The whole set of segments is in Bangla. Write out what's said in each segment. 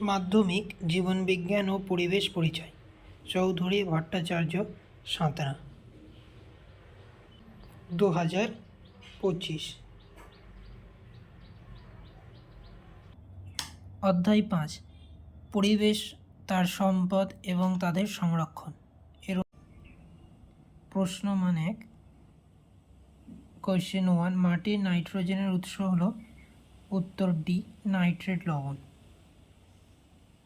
মাধ্যমিক, জীবনবিজ্ঞান ও পরিবেশ পরিচয়। চৌধুরী ভট্টাচার্য সাঁতরা। দু হাজার পঁচিশ। অধ্যায় পাঁচ। পরিবেশ, তার সম্পদ এবং তাদের সংরক্ষণ। এর প্রশ্ন মানে এক। কোয়েশ্চেন ওয়ান মাটির নাইট্রোজেনের উৎস হলো উত্তর ডি, নাইট্রেট লবণ।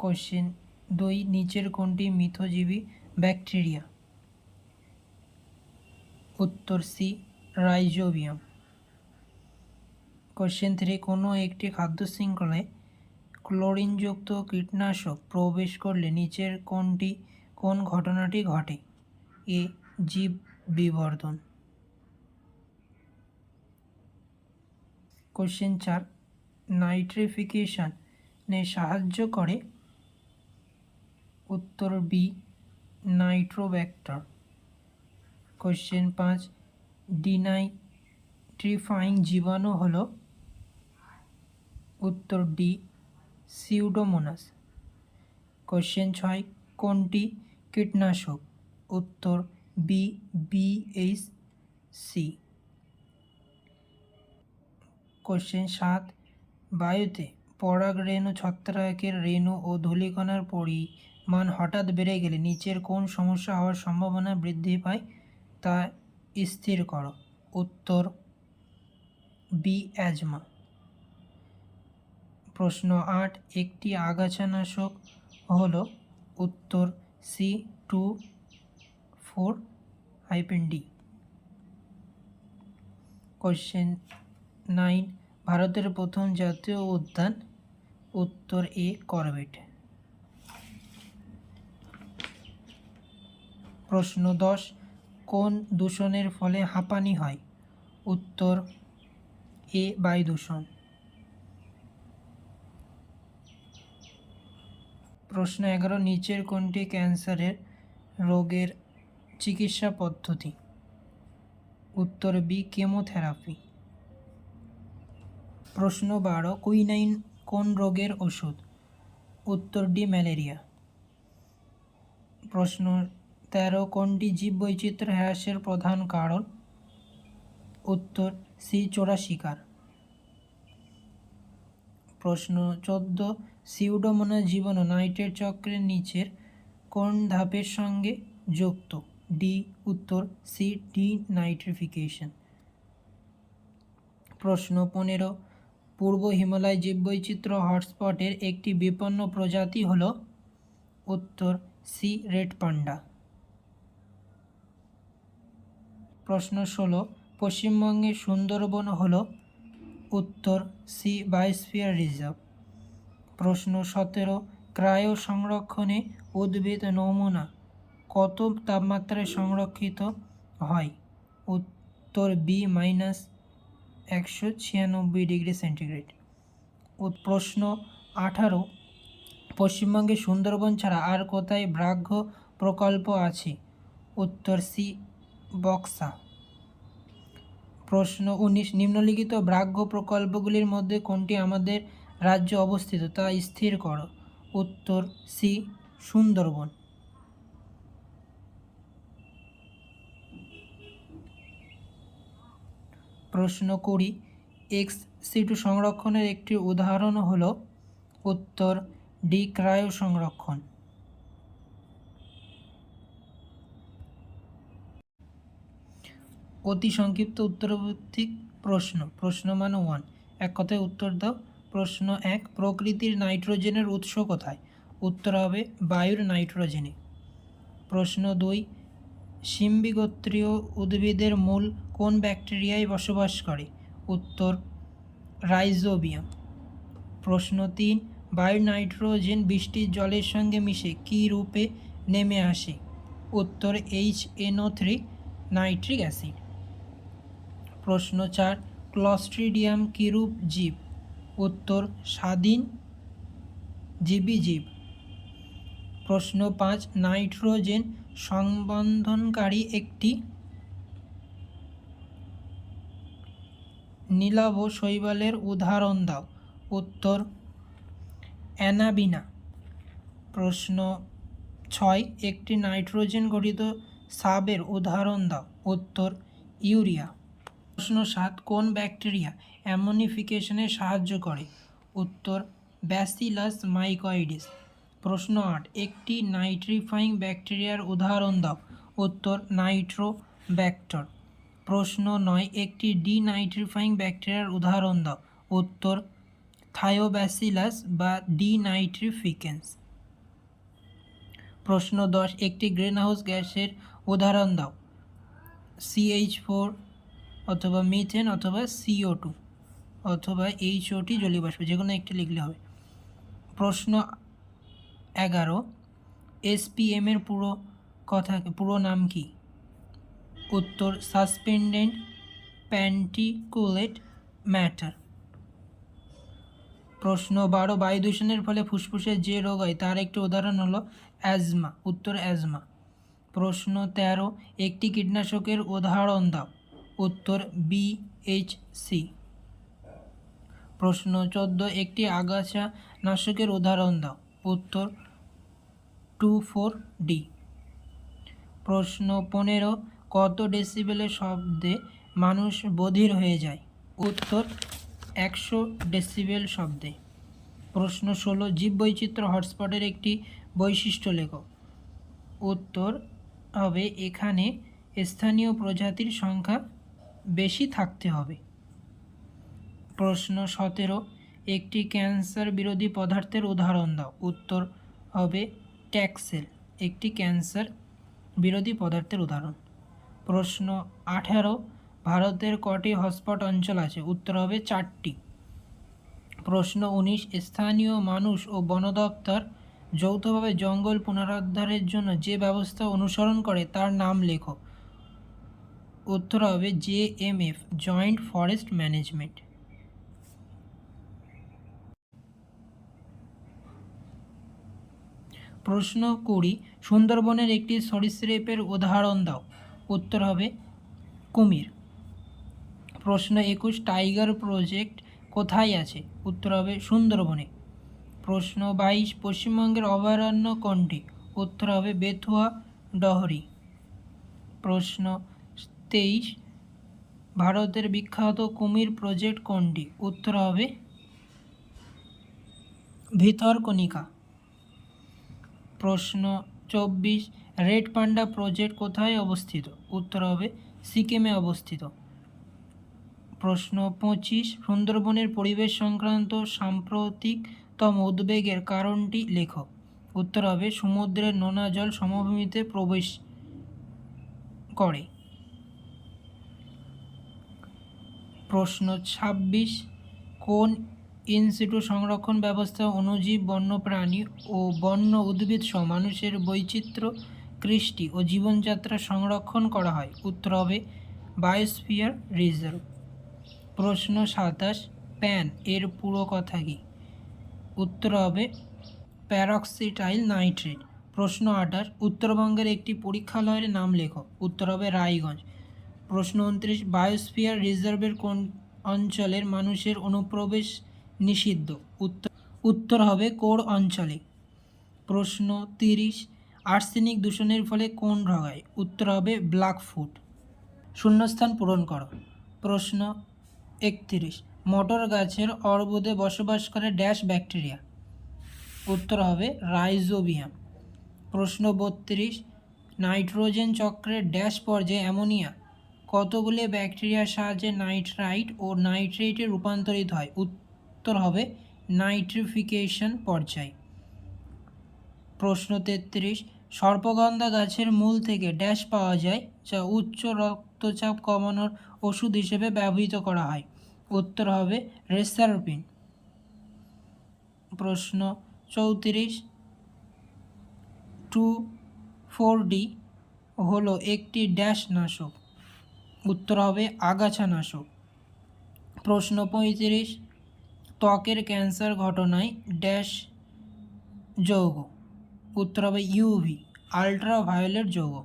কোশ্চেন দুই নিচের কোনটি মিথজীবী ব্যাকটেরিয়া? উত্তর সি রাইজোবিয়াম। কোশ্চেন থ্রি কোনো একটি খাদ্য শৃঙ্খলায় ক্লোরিনযুক্ত কীটনাশক প্রবেশ করলে নিচের কোনটি, কোন ঘটনাটি ঘটে? এ জীব বিবর্ধন। কোশ্চেন চার নাইট্রিফিকেশনে সাহায্য করে উত্তর বি নাইট্রোব্যাক্টর কোশ্চেন পাঁচ ডিনাইট্রিফাইং জীবাণু হল? উত্তর ডি সিউডোমোনাস কোশ্চেন ছয়, কোনটি কীটনাশক? উত্তর বি বিএইচ সি কোশ্চেন সাত, বায়ুতে পরাগ রেণু ছত্রাকের রেণু ও ধূলিকণার পরিমাণ হঠাৎ বেড়ে গেলে নিচের কোন সমস্যা হওয়ার সম্ভাবনা বৃদ্ধি পায় তা স্থির করো। উত্তর বি অ্যাজমা প্রশ্ন আট, একটি আগাছানাশক হল। উত্তর C two four hyphen D question nine ভারতের প্রথম জাতীয় উদ্যান। উত্তর এ করবেট প্রশ্ন দশ, কোন দূষণের ফলে হাঁপানি হয়? উত্তর, এ বায়ু দূষণ। প্রশ্ন এগারো, নিচের কোনটি ক্যান্সারের রোগের চিকিৎসা পদ্ধতি? উত্তর, বি, কেমোথেরাপি। প্রশ্ন বারো, কুইনাইন কোন রোগের ওষুধ? উত্তর, ডি, ম্যালেরিয়া। প্রশ্ন তেরো কোনটি জীববৈচিত্র্য হ্রাসের প্রধান কারণ? উত্তর, সি চোরা শিকার প্রশ্ন চোদ্দ সিউডোমোনা জীবাণু নাইট্রেট চক্রের নিচের কোন ধাপের সঙ্গে যুক্ত? ডি, উত্তর, সি, ডি, নাইট্রিফিকেশন। প্রশ্ন পনেরো, পূর্ব হিমালয় জীববৈচিত্র্য হটস্পটের একটি বিপন্ন প্রজাতি হল? উত্তর, সি, রেড পান্ডা। প্রশ্ন ষোলো। পশ্চিমবঙ্গের সুন্দরবন হল উত্তর সি বায়োস্ফিয়ার রিজার্ভ। প্রশ্ন সতেরো, ক্রায়ো সংরক্ষণে উদ্ভিদ নমুনা কত তাপমাত্রায় সংরক্ষিত হয়? উত্তর বি মাইনাস একশো ছিয়ানব্বই ডিগ্রি সেন্টিগ্রেড। প্রশ্ন আঠারো, পশ্চিমবঙ্গে সুন্দরবন ছাড়া আর কোথায় ব্রাঘ্য প্রকল্প আছে? উত্তর সি বক্সা। প্রশ্ন উনিশ, নিম্নলিখিত ব্রাঘ্য প্রকল্পগুলির মধ্যে কোনটি আমাদের রাজ্যে অবস্থিত তা স্থির করো। উত্তর, সি, সুন্দরবন। প্রশ্ন কুড়ি, এক্স সিটু সংরক্ষণের একটি উদাহরণ হল, উত্তর, ডি ক্রায়ো সংরক্ষণ। অতি সংক্ষিপ্ত উত্তরবর্তী প্রশ্ন। প্রশ্ন মান ওয়ান এক কথায় উত্তর দাও। প্রশ্ন এক, প্রকৃতির নাইট্রোজেনের উৎস কোথায়? উত্তর হবে বায়ুর নাইট্রোজেনে। প্রশ্ন দুই, সিম্বিগোত্রীয় উদ্ভিদের মূল কোন ব্যাকটেরিয়ায় বসবাস করে? উত্তর, রাইজোবিয়াম। প্রশ্ন তিন বায়ু নাইট্রোজেন বৃষ্টির জলের সঙ্গে মিশে কী রূপে নেমে আসে? উত্তর H N O three nitric acid প্রশ্ন চার ক্লস্ট্রিডিয়াম কিরূপ জীব? উত্তর, স্বাধীন জীবী জীব। প্রশ্ন পাঁচ, নাইট্রোজেন সংবন্ধনকারী একটি নীলাভ শৈবালের উদাহরণ দাও। উত্তর, অ্যানাবিনা। প্রশ্ন ছয়, একটি নাইট্রোজেন গঠিত সাবের উদাহরণ দাও। উত্তর, ইউরিয়া। প্রশ্ন সাত, কোন ব্যাকটেরিয়া অ্যামোনিফিকেশনে সাহায্য করে? উত্তর, ব্যাসিলাস মাইকয়েডিস প্রশ্ন আট, একটি নাইট্রিফাইং ব্যাকটেরিয়ার উদাহরণ দাও। উত্তর, নাইট্রোব্যাক্টর। প্রশ্ন নয়, একটি ডিনাইট্রিফাইং ব্যাকটেরিয়ার উদাহরণ দাও। উত্তর, থায়োব্যাসিলাস বা ডিনাইট্রিফিকেন্স। প্রশ্ন দশ, একটি গ্রিনহাউস গ্যাসের উদাহরণ দাও। সিএইচ ফোর অথবা মিথেন অথবা সিও টু অথবা এইচ ওটি জলীয় বাষ্প যে কোনো একটি লিখলে হবে। প্রশ্ন এগারো এসপিএম এর পুরো কথা, পুরো নাম কি? উত্তর সাসপেন্ডেন্ট প্যান্টিকুলেট ম্যাটার প্রশ্ন বারো বায়ু দূষণের ফলে ফুসফুসের যে রোগ হয়, তার একটি উদাহরণ হলো অ্যাজমা উত্তর অ্যাজমা প্রশ্ন তেরো, একটি কীটনাশকের উদাহরণ দাও। উত্তর বিএইচসি প্রশ্ন চোদ্দ, একটি আগাছা নাশকের উদাহরণ দাও। উত্তর টু ফোর ডি প্রশ্ন পনেরো, কত ডেসিবেলের শব্দে মানুষ বধির হয়ে যায়? উত্তর, একশো ডেসিবেল শব্দে। প্রশ্ন ষোলো, জীববৈচিত্র্য হটস্পটের একটি বৈশিষ্ট্য লেখো। উত্তর হবে এখানে স্থানীয় প্রজাতির সংখ্যা বেশি থাকতে হবে। প্রশ্ন সতেরো, একটি ক্যান্সার বিরোধী পদার্থের উদাহরণ দাও। উত্তর হবে ট্যাক্সেল, একটি ক্যান্সার বিরোধী পদার্থের উদাহরণ। প্রশ্ন আঠারো, ভারতের কটি হটস্পট অঞ্চল আছে? উত্তর হবে চারটি। প্রশ্ন উনিশ, স্থানীয় মানুষ ও বন দপ্তর যৌথভাবে জঙ্গল পুনরুদ্ধারের জন্য যে ব্যবস্থা অনুসরণ করে তার নাম লেখো। উত্তর হবে J M F joint forest management প্রশ্ন কুড়ি, সুন্দরবনের একটি সরীসৃপের উদাহরণ দাও। উত্তর হবে কুমির। প্রশ্ন একুশ, টাইগার প্রজেক্ট কোথায় আছে? উত্তর হবে সুন্দরবনে। প্রশ্ন বাইশ, পশ্চিমবঙ্গের অভয়ারণ্য কোনটি? উত্তর হবে বেথুয়া, ডহরি। প্রশ্ন তেইশ, ভারতের বিখ্যাত কুমির প্রজেক্ট কোনটি? উত্তর হবে ভিতরকণিকা প্রশ্ন চব্বিশ, রেড পান্ডা প্রজেক্ট কোথায় অবস্থিত? উত্তর হবে সিকিমে অবস্থিত। প্রশ্ন পঁচিশ, সুন্দরবনের পরিবেশ সংক্রান্ত সাম্প্রতিকতম উদ্বেগের কারণটি লেখো। উত্তর হবে সমুদ্রের নোনা জল সমভূমিতে প্রবেশ করে। প্রশ্ন ছাব্বিশ। কোন ইনসিটু সংরক্ষণ ব্যবস্থা অণুজীব বন্যপ্রাণী ও বন্য উদ্ভিদ সহ মানুষের বৈচিত্র্য, কৃষ্টি ও জীবনযাত্রা সংরক্ষণ করা হয়? উত্তর হবে, বায়োস্ফিয়ার রিজার্ভ। প্রশ্ন সাতাশ, প্যান এর পুরো কথা কি? উত্তর হবে প্যারক্সিটাইল নাইট্রেট। প্রশ্ন আঠাশ, উত্তরবঙ্গের একটি পরীক্ষালয়ের নাম লেখো। উত্তর হবে, রায়গঞ্জ। প্রশ্ন উনত্রিশ, বায়োস্ফিয়ার রিজার্ভের কোন অঞ্চলের মানুষের অনুপ্রবেশ নিষিদ্ধ? উত্তর উত্তর হবে কোর অঞ্চলে। প্রশ্ন তিরিশ, আর্সেনিক দূষণের ফলে কোন রোগ হয় উত্তর হবে ব্ল্যাক ফুট শূন্যস্থান পূরণ করো। প্রশ্ন একত্রিশ, মটর গাছের অর্বুদে বসবাস করে ড্যাশ ব্যাকটেরিয়া? উত্তর হবে রাইজোবিয়াম। প্রশ্ন বত্রিশ, নাইট্রোজেন চক্রের ড্যাশ পর্যায়ে অ্যামোনিয়া? কতগুলি ব্যাকটেরিয়ার সাহায্যে নাইট্রাইট ও নাইট্রেটে রূপান্তরিত হয়? উত্তর হবে নাইট্রিফিকেশন পর্যায়। প্রশ্ন তেত্রিশ, সর্পগন্ধা গাছের মূল থেকে ড্যাশ পাওয়া যায়, যা উচ্চ রক্তচাপ কমানোর ওষুধ হিসেবে ব্যবহৃত করা হয়। উত্তর হবে রেসারপিন। প্রশ্ন চৌত্রিশ, টু ফোর ডি হলো একটি ড্যাশ নাশক। উত্তর হবে আগাছা নাশক প্রশ্ন পঁয়ত্রিশ, ত্বকের ক্যান্সার ঘটনায় ড্যাশ যৌগ। উত্তর হবে ইউভি আলট্রাভায়োলেট যৌগ।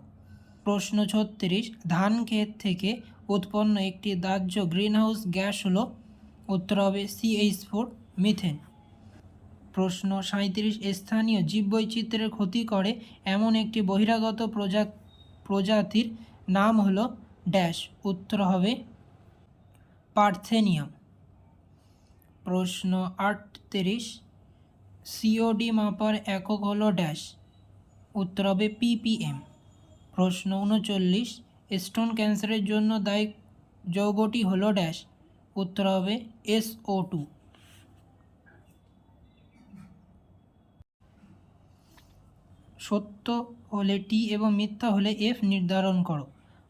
প্রশ্ন ছত্রিশ, ধান ক্ষেত থেকে উৎপন্ন একটি দাহ্য গ্রিনহাউস গ্যাস হলো, উত্তর হবে সিএইচ ফোর মিথেন। প্রশ্ন সাঁইত্রিশ, স্থানীয় জীববৈচিত্র্যের ক্ষতি করে এমন একটি বহিরাগত প্রজা, প্রজাতির নাম হলো ড্যাশ, উত্তর হবে পার্থেনিয়াম। প্রশ্ন আটত্রিশ সিওডি মাপার একক হলো ড্যাশ, উত্তর হবে পিপিএম প্রশ্ন উনচল্লিশ, স্টোন ক্যান্সারের জন্য দায়ী যৌগটি হলো ড্যাশ, উত্তর হবে এসও টু সত্য হলে টি এবং মিথ্যা হলে এফ নির্ধারণ করো।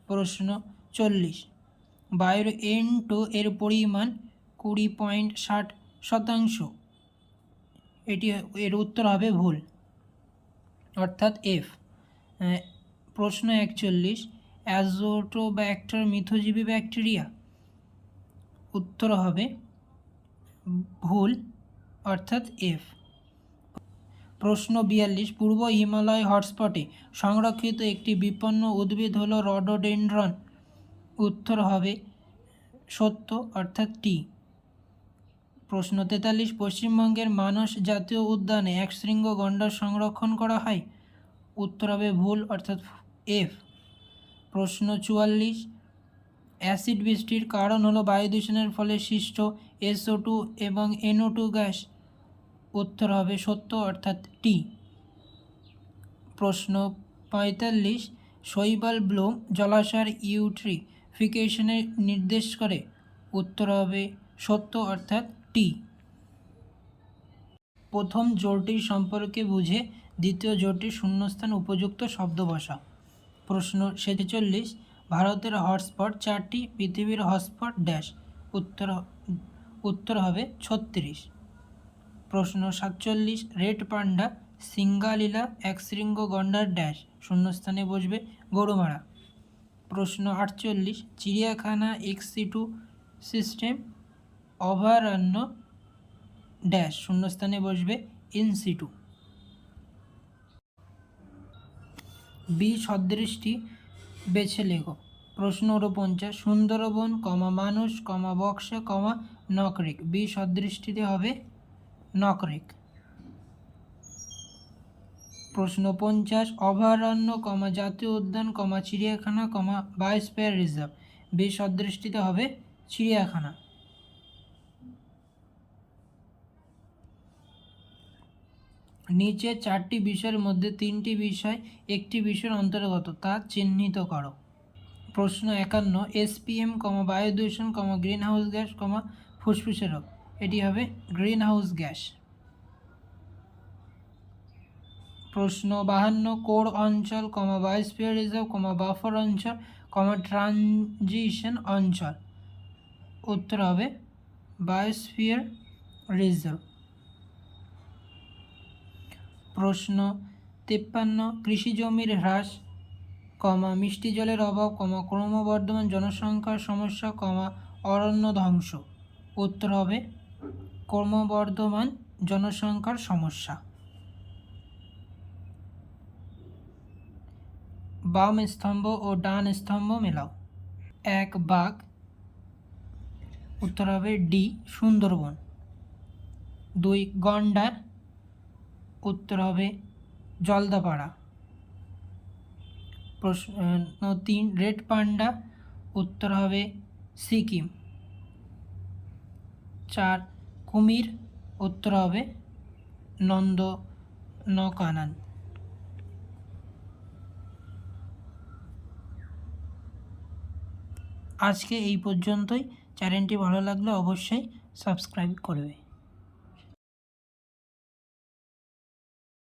প্রশ্ন চল্লিশ। বায়ুর এন টু এর পরিমাণ কুড়ি পয়েন্ট ষাট শতাংশ। এটি এর উত্তর হবে ভুল। অর্থাৎ এফ প্রশ্ন একচল্লিশ অ্যাজোটোব্যাক্টার মিথোজীবী ব্যাকটেরিয়া উত্তর হবে ভুল, অর্থাৎ এফ প্রশ্ন বিয়াল্লিশ, পূর্ব হিমালয় হটস্পটে সংরক্ষিত একটি বিপন্ন উদ্ভিদ হল রডোডেন্ড্রন। উত্তর হবে সত্য, অর্থাৎ টি। প্রশ্ন তেতাল্লিশ, পশ্চিমবঙ্গের মানস জাতীয় উদ্যানে এক শৃঙ্গ গণ্ডার সংরক্ষণ করা হয়? উত্তর হবে ভুল, অর্থাৎ এফ। প্রশ্ন চুয়াল্লিশ, অ্যাসিড বৃষ্টির কারণ হলো বায়ু দূষণের ফলে সৃষ্ট এসও টু এবং এনও টু গ্যাস। উত্তর হবে সত্য অর্থাৎ টি। প্রশ্ন পঁয়তাল্লিশ, শৈবাল ব্লুম জলাশয়ের ইউট্রিফিকেশনের নির্দেশ করে। উত্তর হবে সত্য অর্থাৎ টি। প্রথম জোরটির সম্পর্কে বুঝে দ্বিতীয় জোরটির শূন্যস্থান উপযুক্ত শব্দ প্রশ্ন ছেচল্লিশ, ভারতের হটস্পট চারটি, পৃথিবীর হটস্পট ড্যাশ। উত্তর উত্তর হবে ছত্রিশ। প্রশ্ন সাতচল্লিশ, রেড পান্ডা, সিঙ্গালীলা, একশৃঙ্গ গন্ডার ড্যাশ, শূন্যস্থানে বসবে গরুমারা। প্রশ্ন আটচল্লিশ, চিড়িয়াখানা এক্সি টু সিস্টেম, অভয়ারণ্য ড্যাশ, শূন্যস্থানে বসবে ইনসিটু। বি সদৃশটি বেছে লেখো প্রশ্ন পঞ্চাশ সুন্দরবন, কমা মানুষ, comma Buxa, comma Nokrek. B, সদৃষ্টিতে হবে নকরেক। প্রশ্ন পঞ্চাশ, অভয়ারণ্য, কমা জাতীয় উদ্যান, কমা চিড়িয়াখানা, কমা বায়োস্পেয়ার রিজার্ভ। বেশ সদৃষ্টিতে হবে চিড়িয়াখানা। নিচে চারটি বিষয়ের মধ্যে তিনটি বিষয়, একটি বিষয়ের অন্তর্গত, তা চিহ্নিত করো। প্রশ্ন একান্ন, এসপিএম, কমা বায়ু দূষণ comma green house gas, comma ফুসফুসের রোগ। এটি হবে গ্রিন হাউস গ্যাস। প্রশ্ন বাহান্ন, কোর অঞ্চল, comma biosphere reserve, comma buffer অঞ্চল, কমা ট্রানজিশন অঞ্চল। উত্তর হবে বায়োস্ফিয়ার রিজার্ভ। প্রশ্ন তিপ্পান্ন, কৃষি জমির হ্রাস, কমা মিষ্টি জলের অভাব, কমা ক্রমবর্ধমান জনসংখ্যার সমস্যা, কমা অরণ্য ধ্বংস। উত্তর হবে ক্রমবর্ধমান জনসংখ্যার সমস্যা। বাম স্তম্ভ ও ডান স্তম্ভ মেলাও। এক বাঘ, উত্তর হবে ডি, সুন্দরবন। দুই গন্ডার, উত্তর হবে জলদাপাড়া। প্রশ্ন তিন রেড পান্ডা, উত্তর হবে সিকিম। চার কুমির উত্তর হবে নন্দ নকানন। আজকে এই পর্যন্তই। চ্যানেলটি ভালো লাগলে অবশ্যই সাবস্ক্রাইব করবে।